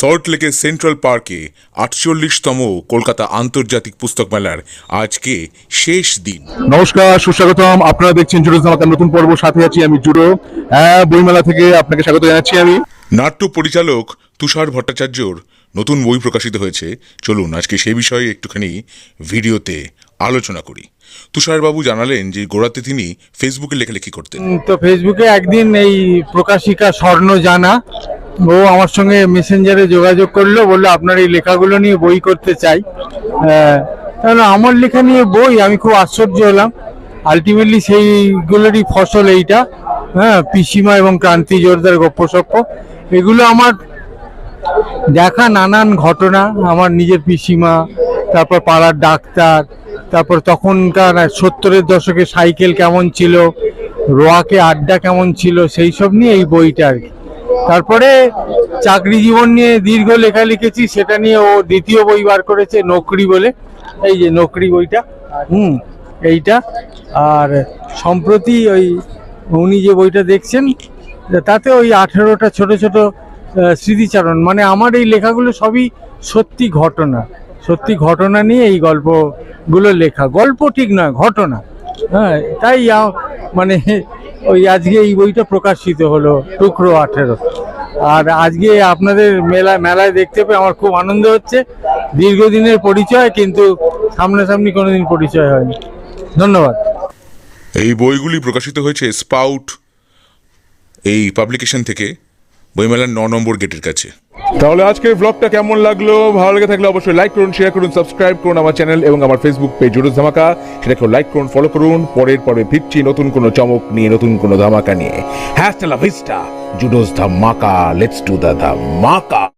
সল্টলেকের সেন্ট্রাল পার্কে আটচল্লিশতম কলকাতা আন্তর্জাতিক পুস্তক মেলার আজকে শেষ দিন। নমস্কার সুস্বাগতম। আপনারা দেখছেন জুডো জামাতার নতুন পর্ব। সাথে আছি আমি জুডো। হ্যাঁ বইমেলা থেকে আপনাকে স্বাগত জানাচ্ছি আমি। নাট্য পরিচালক তুষার ভট্টাচার্যর নতুন বই প্রকাশিত হয়েছে। চলুন আজকে সে বিষয়ে একটুখানি ভিডিওতে আলোচনা করি। তুষারবাবু জানালেন যে গোড়াতে তিনি ফেসবুকে লেখালেখি করতেন। তো ফেসবুকে একদিন এই প্রকাশিকা স্বর্ণ জানা ও আমার সঙ্গে মেসেঞ্জারে যোগাযোগ করল, বলল, আপনার এই লেখাগুলো নিয়ে বই করতে চাই। তাহলে আমার লেখা নিয়ে বই, আমি খুব আশ্চর্য হলাম। আলটিমেটলি সেইগুলোরই ফসল এইটা। হ্যাঁ পিসিমা এবং ক্রান্তি জোরদার গপ্পসপ্প এগুলো আমার দেখা নানান ঘটনা। আমার নিজের পিসিমা, তারপর পাড়ার ডাক্তার, তারপর তখনকার সত্তরের দশকে সাইকেল কেমন ছিল, রোয়াকে আড্ডা কেমন ছিল সেই সব নিয়ে এই বইটা আর কি। তারপরে চাকরি জীবন নিয়ে দীর্ঘ লেখা লিখেছি, সেটা নিয়ে ও দ্বিতীয় বই বার করেছে, নকরি বলে। এই যে নকরি বইটা, হুম, এইটা। আর সম্প্রতি ওই উনি যে বইটা দেখছেন, তাতে ওই আঠেরোটা ছোট ছোট স্মৃতিচারণ মানে আমার এই লেখাগুলো সবই সত্যি ঘটনা। সত্যি ঘটনা নিয়ে এই গল্পগুলো লেখা। গল্প ঠিক নয়, ঘটনা। হ্যাঁ তাই মানে ওই আজকে এই বইটা প্রকাশিত হলো টুকরো আঠেরো। আর আজকে আপনাদের মেলা, মেলায় দেখতে পেয়ে আমার খুব আনন্দ হচ্ছে। দীর্ঘদিনের পরিচয়, কিন্তু সামনাসামনি কোনোদিন পরিচয় হয়নি। ধন্যবাদ। এই বইগুলি প্রকাশিত হয়েছে স্পাউট এই পাবলিকেশন থেকে বইমেলার ন নম্বর গেটের কাছে। তাহলে আজকের ব্লগটা কেমন লাগল? ভালো লেগে থাকলে অবশ্যই লাইক করুন শেয়ার করুন সাবস্ক্রাইব করুন আমার চ্যানেল এবং আমার ফেসবুক পেজ জুডো ধামাকা। সেটাকে লাইক করুন ফলো করুন। পরের পরে ফিরছি নতুন কোনো চমক নিয়ে, নতুন কোনো ধামাকা নিয়ে। হ্যাঁ ভিস্টা জুডোস ধামাকা লেটস টু দ্য ধামাকা।